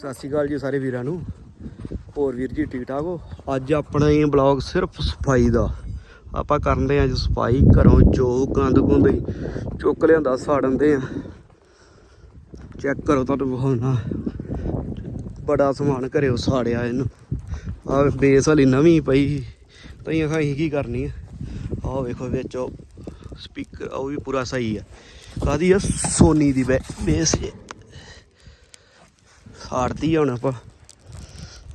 ਸਤਿ ਸ਼੍ਰੀ ਅਕਾਲ ਜੀ ਸਾਰੇ ਵੀਰਾਂ ਨੂੰ। ਹੋਰ ਵੀਰ ਜੀ, ਠੀਕ ਠਾਕ ਹੋ? ਅੱਜ ਆਪਣਾ ਇਹ ਬਲੌਗ ਸਿਰਫ ਸਫ਼ਾਈ ਦਾ। ਆਪਾਂ ਕਰਨ ਦੇ ਅੱਜ ਸਫ਼ਾਈ, ਘਰੋਂ ਜੋ ਗੰਦ ਗੁੰਦ ਚੁੱਕ ਲਿਆਂਦਾ, ਸਾੜਨ ਦੇ ਆ ਚੈੱਕ ਕਰੋ ਤੁਹਾਨੂੰ ਵਿਖਾਉਣਾ। ਬੜਾ ਸਮਾਨ ਘਰੇ ਸਾੜਿਆ ਇਹਨੂੰ। ਆ ਬੇਸ ਵਾਲੀ ਨਵੀਂ ਪਈ। ਤਈਆਂ ਅਸੀਂ ਕੀ ਕਰਨੀ ਆ? ਆਹ ਵੇਖੋ ਵਿੱਚ ਉਹ ਸਪੀਕਰ ਉਹ ਵੀ ਪੂਰਾ ਸਹੀ ਆ। ਕਾਦੀ ਆ ਸੋਨੀ ਦੀ ਬੇ- ਬੇਸ ਸਾੜਤੀ ਹੁਣ ਆਪਾਂ।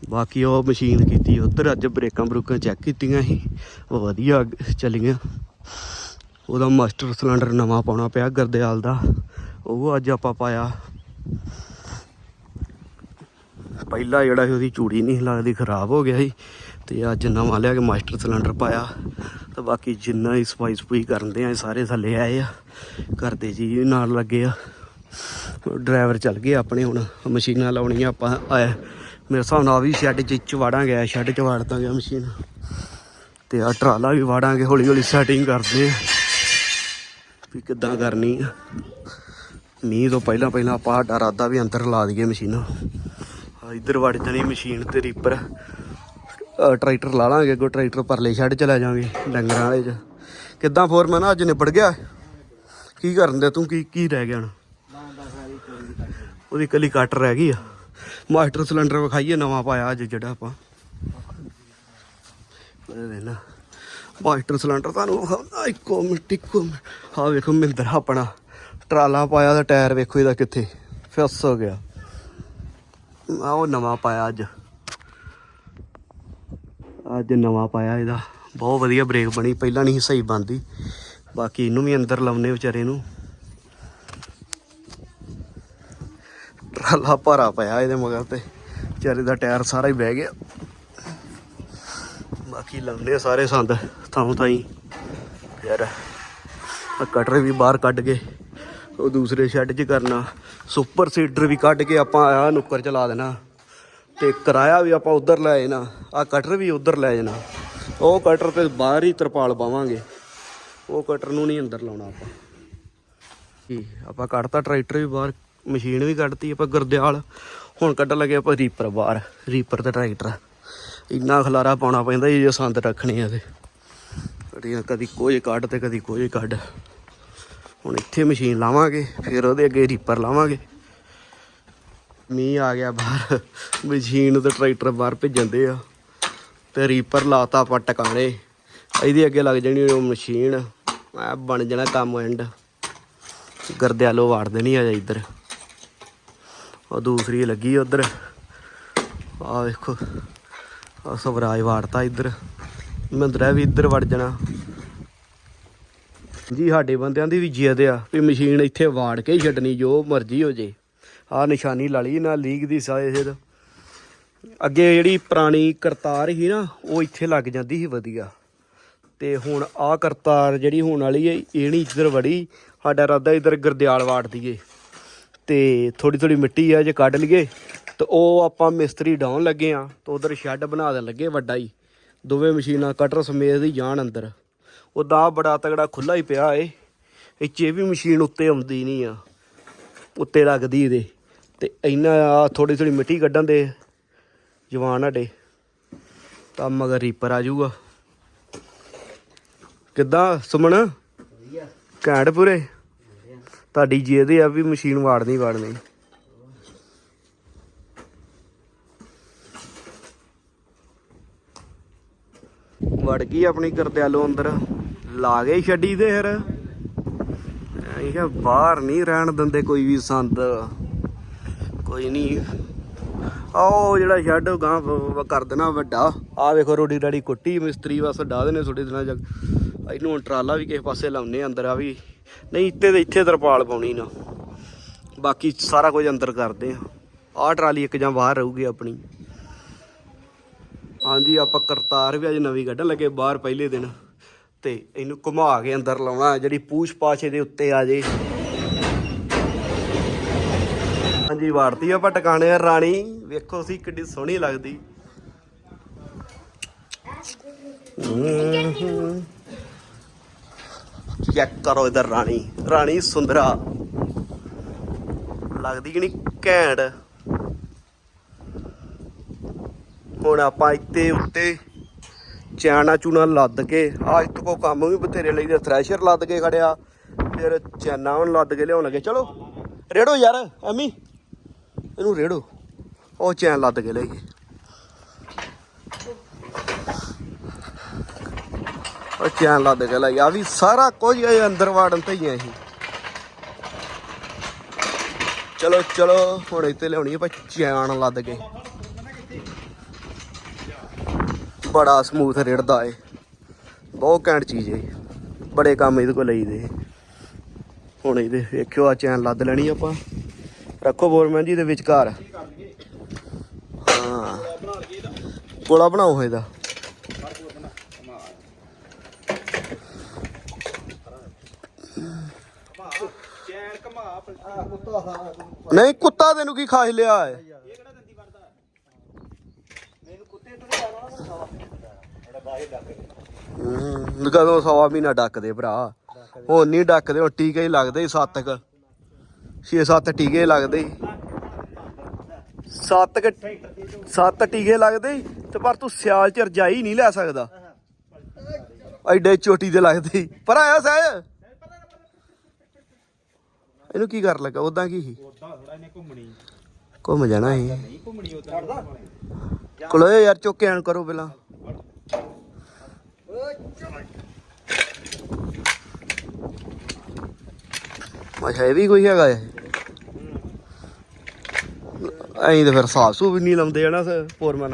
ਬਾਕੀ ਉਹ ਮਸ਼ੀਨ ਕੀਤੀ, ਉਧਰ ਅੱਜ ਬ੍ਰੇਕਾਂ ਬਰੂਕਾਂ ਚੈੱਕ ਕੀਤੀਆਂ ਸੀ। ਉਹ ਵਧੀਆ ਚੱਲੀਆਂ। ਉਹਦਾ ਮਾਸਟਰ ਸਿਲੰਡਰ ਨਵਾਂ ਪਾਉਣਾ ਪਿਆ ਗਰਦਿਆਲ ਦਾ। ਉਹ ਅੱਜ ਆਪਾਂ ਪਾਇਆ। ਪਹਿਲਾ ਜਿਹੜਾ ਸੀ, ਉਹਦੀ ਚੂੜੀ ਨਹੀਂ ਲੱਗਦੀ, ਖਰਾਬ ਹੋ ਗਿਆ ਸੀ। ਤੇ ਅੱਜ ਨਵਾਂ ਲਿਆ ਕੇ ਮਾਸਟਰ ਸਿਲੰਡਰ ਪਾਇਆ। ਤੇ ਬਾਕੀ ਜਿੰਨਾ ਹੀ ਸਫ਼ਾਈ ਸਫੂਈ ਕਰਦੇ ਆ ਸਾਰੇ ਥੱਲੇ ਆਏ ਆ। ਘਰ ਦੇ ਜੀ ਨਾਲ ਲੱਗੇ ਆ। ਡਰਾਈਵਰ ਚੱਲ ਗਏ ਆਪਣੇ ਹੁਣ, ਮਸ਼ੀਨਾਂ ਲਾਉਣੀਆਂ ਆਪਾਂ ਆਇਆ ਮੇਰੇ ਹਿਸਾਬ ਨਾਲ ਵੀ ਸ਼ੈੱਡ ਚ ਚ ਵਾੜਾਂਗੇ ਸ਼ੈੱਡ ਚ ਵਾੜ ਦਾਂਗੇ ਮਸ਼ੀਨ। ਤੇ ਆ ਟਰਾਲਾ ਵੀ ਵਾੜਾਂਗੇ ਹੌਲੀ ਹੌਲੀ ਸੈਟਿੰਗ ਕਰਦੇ ਆ। ਵੀ ਕਿੱਦਾਂ ਕਰਨੀ ਆ। ਮੀਂਹ ਤੋਂ ਪਹਿਲਾਂ ਪਹਿਲਾਂ ਆਪਾਂ ਸਾਡਾ ਇਰਾਦਾ ਵੀ ਅੰਦਰ ਲਾ ਦਈਏ ਮਸ਼ੀਨਾਂ। ਆ ਇੱਧਰ ਵੜ ਜਾਣੀ ਮਸ਼ੀਨ ਤੇ ਰੀਪਰ। ਟਰੈਕਟਰ ਲਾ ਲਾਂਗੇ, ਅੱਗੋਂ ਟਰੈਕਟਰ ਪਰਲੇ ਛੱਡ ਚਲਾ ਜਾਵਾਂਗੇ, ਡੰਗਰਾਂ ਵਾਲੇ ਚ। ਕਿੱਦਾਂ ਫੋਰਮੈਨ, ਅੱਜ ਨਿਬੜ ਗਿਆ? ਕੀ ਕਰਨ ਦੇ ਤੂੰ? ਕੀ ਕੀ ਰਹਿ ਗਿਆ ਹੁਣ? ਉਹਦੀ ਕੱਲੀ ਕੱਟ ਰਹਿ ਗਈ ਆ। ਮਾਸਟਰ ਸਿਲੰਡਰ ਵਿਖਾਈਏ, ਨਵਾਂ ਪਾਇਆ ਅੱਜ ਜਿਹੜਾ ਆਪਾਂ। ਨਾ ਮਾਸਟਰ ਸਿਲੰਡਰ ਤੁਹਾਨੂੰ ਵਿਖਾਉਣਾ ਇੱਕੋ ਮਿੰਟ ਇੱਕੋ ਮਿੰਟ। ਹਾਂ ਵੇਖੋ ਮਿੰਦਰ ਆਪਣਾ ਟਰਾਲਾ ਪਾਇਆ ਤਾਂ ਟਾਇਰ ਵੇਖੋ ਇਹਦਾ ਕਿੱਥੇ, ਫਿਸ ਹੋ ਗਿਆ। ਆ ਉਹ ਨਵਾਂ ਪਾਇਆ ਅੱਜ। ਅੱਜ ਨਵਾਂ ਪਾਇਆ ਇਹਦਾ। ਬਹੁਤ ਵਧੀਆ ਬ੍ਰੇਕ ਬਣੀ, ਪਹਿਲਾਂ ਨਹੀਂ ਸੀ ਸਹੀ ਬੰਦੀ ਬਾਕੀ ਇਹਨੂੰ ਵੀ ਅੰਦਰ ਲਾਉਨੇ ਵਿਚਾਰੇ ਨੂੰ। ਟਰਾਲਾ ਭਾਰਾ ਪਿਆ ਇਹਦੇ ਮਗਰ ਤੇ। ਵਿਚਾਰੇ ਦਾ ਟਾਇਰ ਸਾਰਾ ਹੀ ਬਹਿ ਗਿਆ। ਬਾਕੀ ਲਾਉਂਦੇ ਸਾਰੇ ਸੰਦ ਥਾਂ ਥਾਈ। ਯਾਰ ਕਟਰ ਵੀ ਬਾਹਰ ਕੱਢ ਕੇ, ਉਹ ਦੂਸਰੇ ਸ਼ੈੱਡ 'ਚ ਕਰਨਾ। ਸੁਪਰ ਸੀਡਰ ਵੀ ਕੱਢ ਕੇ ਆਪਾਂ ਆ ਨੁੱਕਰ ਚ ਲਾ ਦੇਣਾ। ਤੇ ਕਿਰਾਇਆ ਵੀ ਆਪਾਂ ਉਧਰ ਲੈ ਜਾਣਾ। ਆ ਕਟਰ ਵੀ ਉਧਰ ਲੈ ਜਾਣਾ। ਉਹ ਕਟਰ ਤੇ ਬਾਹਰ ਹੀ ਤਰਪਾਲ ਪਾਵਾਂਗੇ। ਉਹ ਕਟਰ ਨੂੰ ਨਹੀਂ ਅੰਦਰ ਲਾਉਣਾ ਆਪਾਂ। ਕੀ ਆਪਾਂ ਕੱਢਤਾ, ਟਰੈਕਟਰ ਵੀ ਬਾਹਰ ਮਸ਼ੀਨ ਵੀ ਕੱਢਤੀ ਆਪਾਂ ਗੁਰਦਿਆਲ। ਹੁਣ ਕੱਢਣ ਲੱਗੇ ਆਪਾਂ ਰੀਪਰ ਬਾਹਰ। ਰੀਪਰ ਤੇ ਟਰੈਕਟਰ ਇੰਨਾ ਖਲਾਰਾ ਪਾਉਣਾ ਪੈਂਦਾ ਇਹ ਸੰਦ ਰੱਖਣੀ ਆ ਤੇ ਕਦੀ ਕਦੀ ਕੋਈ ਕੱਢ ਤੇ ਕਦੀ ਕੋਈ ਕੱਢ। ਹੁਣ ਇੱਥੇ ਮਸ਼ੀਨ ਲਾਵਾਂਗੇ, ਫਿਰ ਉਹਦੇ ਅੱਗੇ ਰੀਪਰ ਲਾਵਾਂਗੇ। ਮੀਂਹ ਆ ਗਿਆ ਬਾਹਰ। ਮਸ਼ੀਨ ਤੇ ਟਰੈਕਟਰ ਬਾਹਰ ਭੇਜਣਦੇ ਆ। ਤੇ ਰੀਪਰ ਲਾਤਾ ਆਪਾਂ ਟਿਕਾਣੇ। ਇਹਦੇ ਅੱਗੇ ਲੱਗ ਜਾਣੀ ਉਹ ਮਸ਼ੀਨ। ਆ ਬਣ ਜਾਣਾ ਕੰਮ ਐਂਡ ਗਰਦਿਆਲੋ ਵਾੜ ਦੇਣੀ ਆ ਜਾ ਇੱਧਰ। ਉਹ ਦੂਸਰੀ ਲੱਗੀ ਉਧਰ। ਆ ਵੇਖੋ ਆ ਸਵਰਾਜ ਵਾੜਤਾ ਇੱਧਰ। ਮਹਿੰਦਰਾ ਵੀ ਇੱਧਰ ਵੜ ਜਾਣਾ। ਜੀ, ਸਾਡੇ ਬੰਦਿਆਂ ਦੀ ਵੀ ਜਿੱਦ ਆ ਵੀ ਮਸ਼ੀਨ ਇੱਥੇ ਵਾੜ ਕੇ ਹੀ ਛੱਡਣੀ, ਜੋ ਮਰਜ਼ੀ ਹੋ ਜੇ। ਆ ਨਿਸ਼ਾਨੀ ਲਾ ਲਈ ਨਾ, ਲੀਕ ਦੀ ਸਾਇਦ ਅੱਗੇ ਜਿਹੜੀ ਪੁਰਾਣੀ ਕਰਤਾਰ ਸੀ ਨਾ, ਉਹ ਇੱਥੇ ਲੱਗ ਜਾਂਦੀ ਸੀ ਵਧੀਆ। ਤੇ ਹੁਣ ਆ ਕਰਤਾਰ ਜਿਹੜੀ ਹੋਣ ਵਾਲੀ ਹੈ ਇਹ ਨਹੀਂ ਇੱਧਰ ਵੜੀ। ਸਾਡਾ ਇਰਾਦਾ ਇੱਧਰ ਗਰਦਿਆਲ ਵਾੜ ਦਈਏ ਤੇ ਥੋੜੀ ਥੋੜੀ ਮਿੱਟੀ ਆ ਜੇ ਕੱਢ ਲਈਏ ਤੇ ਉਹ ਆਪਾਂ ਮਿਸਤਰੀ ਡਾਉਣ ਲੱਗੇ ਆ ਤੇ ਉਧਰ ਸ਼ੈੱਡ ਬਣਾ ਦੇਣ ਲੱਗੇ ਵੱਡਾ ਹੀ। ਦੋਵੇਂ ਮਸ਼ੀਨਾਂ ਕਟਰ ਸਮੇਤ ਹੀ ਜਾਣ ਅੰਦਰ। ਉਦਾਂ ਬੜਾ ਤਗੜਾ ਖੁੱਲਾ ਹੀ ਪਿਆ ਏ। ਇਹ 'ਚ ਇਹ ਵੀ ਮਸ਼ੀਨ ਉੱਤੇ ਆਉਂਦੀ ਨਹੀਂ ਆ ਉੱਤੇ ਲੱਗਦੀ ਇਹਦੇ। ਤੇ ਇੰਨਾ ਆ ਥੋੜੀ ਥੋੜੀ ਮਿੱਟੀ ਕੱਢਣ ਦੇ ਜਵਾਨ ਸਾਡੇ। ਤਾਂ ਮਗਰ ਰੀਪਰ ਆ ਜਾਊਗਾ। ਕਿੱਦਾਂ ਸੁਮਨ? ਘੈਂਟ ਪੂਰੇ? ਤੁਹਾਡੀ ਜਿੱਦ ਆ ਵੀ ਮਸ਼ੀਨ ਵਾੜਨੀ ਵਾੜਨੀ। ਵੜ ਗਈ ਆਪਣੀ ਕਰਦਿਆਲੋ ਅੰਦਰ। ਲਾ ਗਏ ਛੱਡੀ ਤੇ ਫਿਰ। ਇਹ ਕਿਹਾ ਬਾਹਰ ਨਹੀਂ ਰਹਿਣ ਦਿੰਦੇ ਕੋਈ ਵੀ ਸੰਦ। ਕੋਈ ਨਹੀਂ। ਆਓ ਜਿਹੜਾ ਸ਼ੈੱਡ ਗਾਂ ਕਰ ਦੇਣਾ ਵੱਡਾ। ਆ ਵੇਖੋ ਰੋਡੀ ਰਾੜੀ ਕੁੱਟੀ, ਮਿਸਤਰੀ ਬਸ ਡਾ ਦੇਣੇ ਥੋੜੇ ਦਿਨਾਂ ਚ ਇਹਨੂੰ ਹੁਣ ਟਰਾਲਾ ਵੀ ਕਿਸੇ ਪਾਸੇ ਲਾਉਨੇ ਆ ਅੰਦਰ ਆ ਵੀ, ਨਹੀਂ, ਇੱਥੇ ਤੇ ਇੱਥੇ ਤਰਪਾਲ ਪਾਉਣੀ ਨਾ। ਬਾਕੀ ਸਾਰਾ ਕੁਝ ਅੰਦਰ ਕਰਦੇ ਆ ਆਹ ਟਰਾਲੀ ਇੱਕ ਜਾਂ ਬਾਹਰ ਰਹੂਗੀ ਆਪਣੀ। ਹਾਂਜੀ, ਆਪਾਂ ਕਰਤਾਰ ਵੀ ਅੱਜ ਨਵੀਂ ਕੱਢਣ ਲੱਗੇ ਬਾਹਰ ਪਹਿਲੇ ਦਿਨ। ਤੇ ਇਹਨੂੰ ਘੁਮਾ ਕੇ ਅੰਦਰ ਲਾਉਣਾ, ਜਿਹੜੀ ਪੂਛ ਪਾਛੇ ਦੇ ਉੱਤੇ ਆ ਜੇ। ਹਾਂਜੀ ਵਾਰਤੀ ਆਪਾਂ ਟਿਕਾਣੇ ਆ ਰਾਣੀ। ਵੇਖੋ ਸੀ ਕਿੱਡੀ ਸੋਹਣੀ ਲੱਗਦੀ। ਚੈੱਕ ਕਰੋ ਇਧਰ ਰਾਣੀ। ਰਾਣੀ ਸੁੰਦਰਾ। ਲੱਗਦੀ ਕਿ ਨਹੀਂ ਘੈਂਟ। ਹੁਣ ਆਪਾਂ ਇੱਥੇ ਉੱਤੇ ਚੈਨਾ ਚੂਨਾ ਲੱਦ ਕੇ ਅੱਜ ਇੱਥੇ ਕੋ ਕੰਮ ਵੀ ਬਥੇਰੇ ਲਈ ਤੇ ਥ੍ਰੈਸ਼ਰ ਲੱਦ ਕੇ ਖੜਿਆ, ਫਿਰ ਚੈਨਾ ਹੁਣ ਲੱਦ ਕੇ ਲਿਆਉਣ ਲੱਗੇ। ਚਲੋ, ਰੇੜੋ ਯਾਰ, ਐਮੀ। ਇਹਨੂੰ ਰੇੜੋ। ਉਹ ਚੈਨ ਲੱਦ ਕੇ ਲੈ ਉਹ ਚੈਨ ਲੱਦ ਕੇ ਲੈ ਗਿਆ ਵੀ ਸਾਰਾ ਕੁਝ ਇਹ ਅੰਦਰ ਵਾੜਨ ਤੇ ਹੀ ਆ ਇਹ। ਚਲੋ ਚਲੋ, ਹੁਣ ਇੱਥੇ ਲਿਆਉਣੀ ਆਪਾਂ ਚੈਨ ਲੱਦ ਕੇ। ਬੜਾ ਸਮੂਥ ਰਿੜਦਾ ਏ ਬਹੁਤ ਘੈਂਟ ਚੀਜ਼ ਏ ਬੜੇ ਕੰਮ ਇਹਦੇ ਕੋਲ ਲਈਦੇ ਹੁਣ ਇਹਦੇ ਵੇਖਿਓ, ਆ ਚੈਨ ਲੱਦ ਲੈਣੀ ਆਪਾਂ। ਰੱਖੋ ਬੋਰਮੈਨ ਜੀ ਦੇ ਵਿਚਕਾਰ। ਹਾਂ। ਕੋਲਾ ਬਣਾਓ ਇਹਦਾ ਚੈਨ ਘਮਾ ਕੁੱਤਾ ਸਾਰਾ ਨਹੀਂ ਕੁੱਤਾ ਤੈਨੂੰ ਕੀ ਖਾ ਲਿਆ ਹੈ? ਹੂੰ ਕਦੋਂ ਸਵਾ ਮਹੀਨਾ ਡੱਕਦੇ ਭਰਾ। ਹੁਣ ਨਹੀਂ ਡੱਕਦੇ ਹੁਣ ਟੀਕੇ ਹੀ ਲੱਗਦੇ ਸੱਤ ਕ। 6-7 ਟੀਕੇ ਲੱਗਦੇ ਸੱਤ ਕ ਸੱਤ ਟੀਕੇ ਲੱਗਦੇ ਈ, ਤੇ ਪਰ ਤੂੰ ਸਿਆਲ ਚ ਰਜਾਈ ਨਹੀਂ ਲੈ ਸਕਦਾ। ਐਡੇ ਚੋਟੀ ਦੇ ਲੱਗਦੇ ਈ। ਪਰ ਆਇਆ ਸਹਿ ਇਹਨੂੰ ਕੀ ਕਰ ਲੱਗਾ? ਉਦਾਂ ਕੀ ਸੀ? ਉਦਾਂ ਥੋੜਾ ਇਹਨੇ ਘੁੰਮਣੀ। ਘੁੰਮ ਜਾਣਾ ਸੀ। ਨਹੀਂ ਘੁੰਮਣੀ ਉਦਾਂ ਕੋਲੋਏ ਯਾਰ ਚੁੱਕ ਕੇ ਆਣ ਕਰੋ ਪਹਿਲਾਂ। ਅੱਛਾ ਇਹ ਵੀ ਕੋਈ ਹੈਗਾ ਇਹ? ਐਂ ਤੇ ਫਿਰ ਸਾਫ਼ ਸੂ ਵੀ ਨਹੀਂ ਲਾਉਂਦੇ ਹਨਾ ਫੋਰਮਨ।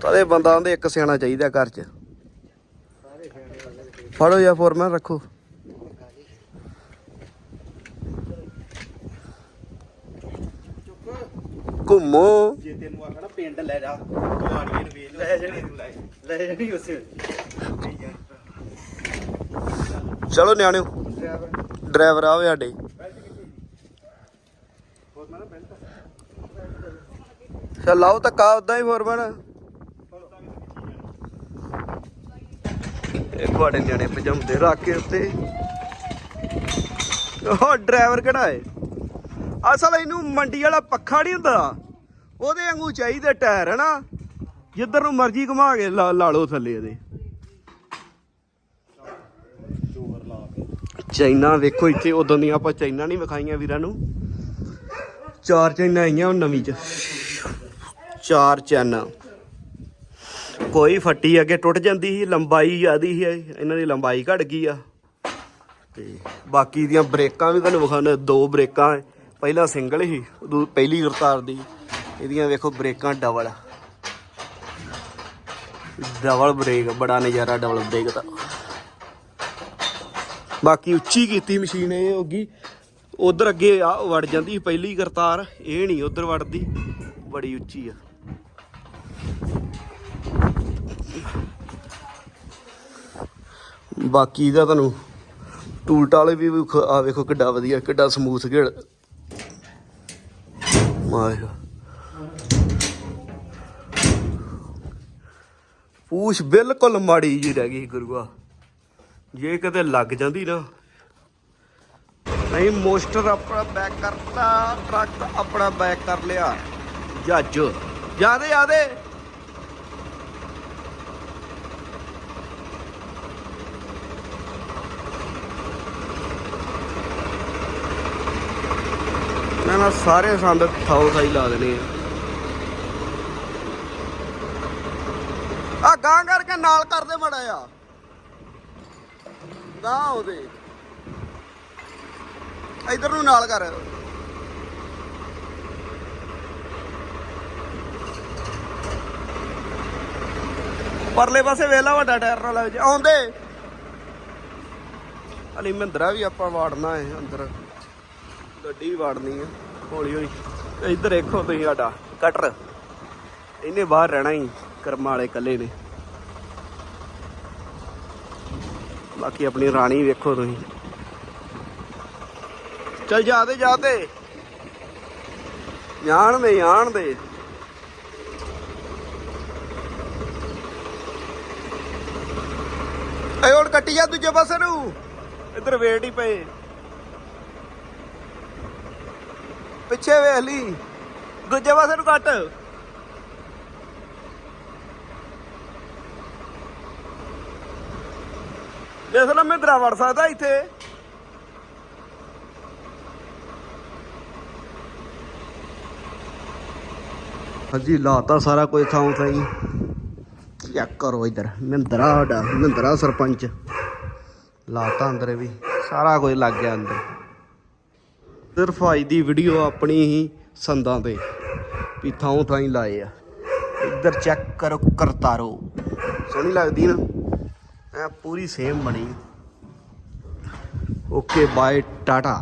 ਤਦੇ ਬੰਦਾ ਆਂਦੇ ਇੱਕ ਸਿਆਣਾ ਚਾਹੀਦਾ ਘਰ 'ਚ। ਫੜੋ ਜਾਂ ਫੋਰਮਨ ਰੱਖੋ। ਘੁੰਮੋ। ਜੇ ਤੈਨੂੰ ਆਖਣਾ ਪਿੰਡ ਲੈ ਜਾ ਕਹਾਣੀਆਂ ਨੂੰ ਵੇਚ ਲੈ ਜਾਣੀ ਤੂੰ ਲੈ ਲੈ ਜਾਣੀ ਉਸੇ ਚਲੋ ਨਿਆਣਿਓ ਡਰਾਈਵਰ ਆਵੇ ਸਾਡੇ। ਚੱਲ ਲਾਓ ਧੱਕਾ ਉਦਾਂ ਹੀ ਫੋਰਮਨ। ਇਹ ਤੁਹਾਡੇ ਨਿਆਣੇ ਭਜਾਉਂਦੇ ਰੱਖ ਕੇ ਉੱਤੇ। ਉਹ ਡਰਾਈਵਰ ਕਿਹੜਾ ਏ ਅਸਲ ਇਹਨੂੰ ਮੰਡੀ ਵਾਲਾ ਪੱਖਾ ਨਹੀਂ ਹੁੰਦਾ। ਉਹਦੇ ਵਾਂਗੂ ਚਾਹੀਦੇ ਟਾਇਰ, ਹਨਾ? ਜਿੱਧਰ ਨੂੰ ਮਰਜ਼ੀ ਘੁਮਾ ਕੇ ਲਾ ਲਓ ਥੱਲੇ ਇਹਦੇ। ਚਾਈਨਾ ਵੇਖੋ ਇੱਥੇ, ਉਦੋਂ ਦੀਆਂ ਆਪਾਂ ਚਾਈਨਾ ਨਹੀਂ ਵਿਖਾਈਆਂ ਵੀਰਾਂ ਨੂੰ। ਚਾਰ ਚਾਈਨਾ ਆਈਆਂ ਹੁਣ ਨਵੀਂ ਚ। ਚਾਰ ਚਾਈਨਾ ਕੋਈ ਫੱਟੀ ਅੱਗੇ ਟੁੱਟ ਜਾਂਦੀ ਸੀ, ਲੰਬਾਈ ਜ਼ਿਆਦੀ ਸੀ, ਇਹਨਾਂ ਦੀ ਲੰਬਾਈ ਘਟ ਗਈ ਆ। ਤੇ ਬਾਕੀ ਦੀਆਂ ਬ੍ਰੇਕਾਂ ਵੀ ਤੁਹਾਨੂੰ ਵਿਖਾਉਣੇ ਦੋ ਬ੍ਰੇਕਾਂ। ਪਹਿਲਾਂ ਸਿੰਗਲ ਸੀ, ਉਦੋਂ ਪਹਿਲੀ ਰਫਤਾਰ ਦੀ। ਇਹਦੀਆਂ ਵੇਖੋ ਬ੍ਰੇਕਾਂ ਡਬਲ ਡਬਲ ਬ੍ਰੇਕ ਬੜਾ ਨਜ਼ਾਰਾ ਡਬਲ ਬ੍ਰੇਕ ਦਾ। ਬਾਕੀ ਉੱਚੀ ਕੀਤੀ ਮਸ਼ੀਨ ਇਹ ਹੋਗੀ ਉਧਰ ਅੱਗੇ ਆ ਵੜ ਜਾਂਦੀ ਸੀ, ਪਹਿਲੀ ਕਰਤਾਰ ਇਹ ਨਹੀਂ, ਉਧਰ ਵੜਦੀ। ਬੜੀ ਉੱਚੀ ਆ। ਬਾਕੀ ਦਾ ਤੁਹਾਨੂੰ ਟੂਲਟ ਵਾਲੇ ਵੀ ਵਿਖ- ਆ ਵੇਖੋ ਕਿੱਡਾ ਵਧੀਆ, ਕਿੱਡਾ ਸਮੂਥ ਘੇੜ ਮਾਰਿਆ। ਪੂਛ ਬਿਲਕੁਲ ਮਾੜੀ ਜੀ ਰਹਿ ਗਈ ਗੁਰੂਆ ਜੇ ਕਿਤੇ ਲੱਗ ਜਾਂਦੀ ਨਾ, ਨਹੀਂ ਮੋਸਟਰ ਆਪਣਾ ਬੈਕ ਕਰਤਾ, ਟਰੱਕ ਆਪਣਾ ਬੈਕ ਕਰ ਲਿਆ। ਜੱਜ ਜਿਆਦੇ ਜਿਆਦੇ ਨਾ ਸਾਰੇ ਸੰਦ ਥਾਉ ਥਾਈ ਲਾ ਦੇਣੇ ਆ। ਆ ਗਾਂ ਕਰਕੇ ਨਾਲ ਕਰਦੇ ਮੜਾ ਆ ਗਾਂ ਉਹਦੇ। ਇਧਰ ਨੂੰ ਨਾਲ ਕਰ। ਪਰਲੇ ਪਾਸੇ ਵੇਲਾ ਵੱਡਾ ਟਾਇਰ ਨਾਲ ਲੱਗ ਜਾ ਆਉਂਦੇ। ਅਲੀ ਮਹਿੰਦਰਾ ਵੀ ਆਪਾਂ ਵਾੜਨਾ ਹੈ ਅੰਦਰ। ਗੱਡੀ ਵੀ ਵਾੜਨੀ ਹੈ ਹੌਲੀ ਹੌਲੀ। ਇੱਧਰ ਦੇਖੋ ਤੁਸੀਂ ਸਾਡਾ ਕਟਰ ਇਹਨੇ ਬਾਹਰ ਰਹਿਣਾ ਹੀ, ਕਰਮਾਂ ਵਾਲੇ ਇਕੱਲੇ ਨੇ। ਬਾਕੀ ਆਪਣੀ ਰਾਣੀ ਵੇਖੋ ਤੁਸੀਂ। ਚਲ ਜਾਦੇ ਜਾਦੇ ਜਾਣ ਦੇ। ਜਾਣ ਦੇ ਏ ਹੁਣ ਕੱਟੀ ਜਾ ਦੂਜੇ ਪਾਸੇ ਨੂੰ। ਇੱਧਰ ਵੇਟ ਹੀ ਪਏ। ਪਿੱਛੇ ਵੇਖ ਲਈ ਦੂਜੇ ਪਾਸੇ ਨੂੰ ਕੱਟ। ਦੇਖ ਲੈ, ਮੈਂ ਦਰਾ ਵੜ ਸਕਦਾ ਇੱਥੇ। ਹਜੀ, ਲਾਤਾ ਸਾਰਾ ਕੁਝ ਥਾਂ ਥਾਈ ਚੈੱਕ ਕਰੋ ਇਧਰ। ਮਹਿੰਦਰਾ ਸਾਡਾ ਮਹਿੰਦਰਾ ਸਰਪੰਚ। ਲਾਤਾ ਅੰਦਰ ਵੀ। ਸਾਰਾ ਕੁਝ ਲੱਗ ਗਿਆ ਅੰਦਰ। ਸਿਰਫ ਦੀ ਵੀਡੀਓ ਆਪਣੀ ਹੀ ਸੰਦਾਂ ਤੇ। ਵੀ ਥਾਂ ਥਾਈ ਲਾਏ ਆ। ਇੱਧਰ ਚੈੱਕ ਕਰੋ ਕਰਤਾਰੋ। ਸੋਹਣੀ ਲੱਗਦੀ ਨਾ। ਐ ਪੂਰੀ ਸੇਮ ਬਣੀ। Okay bye tata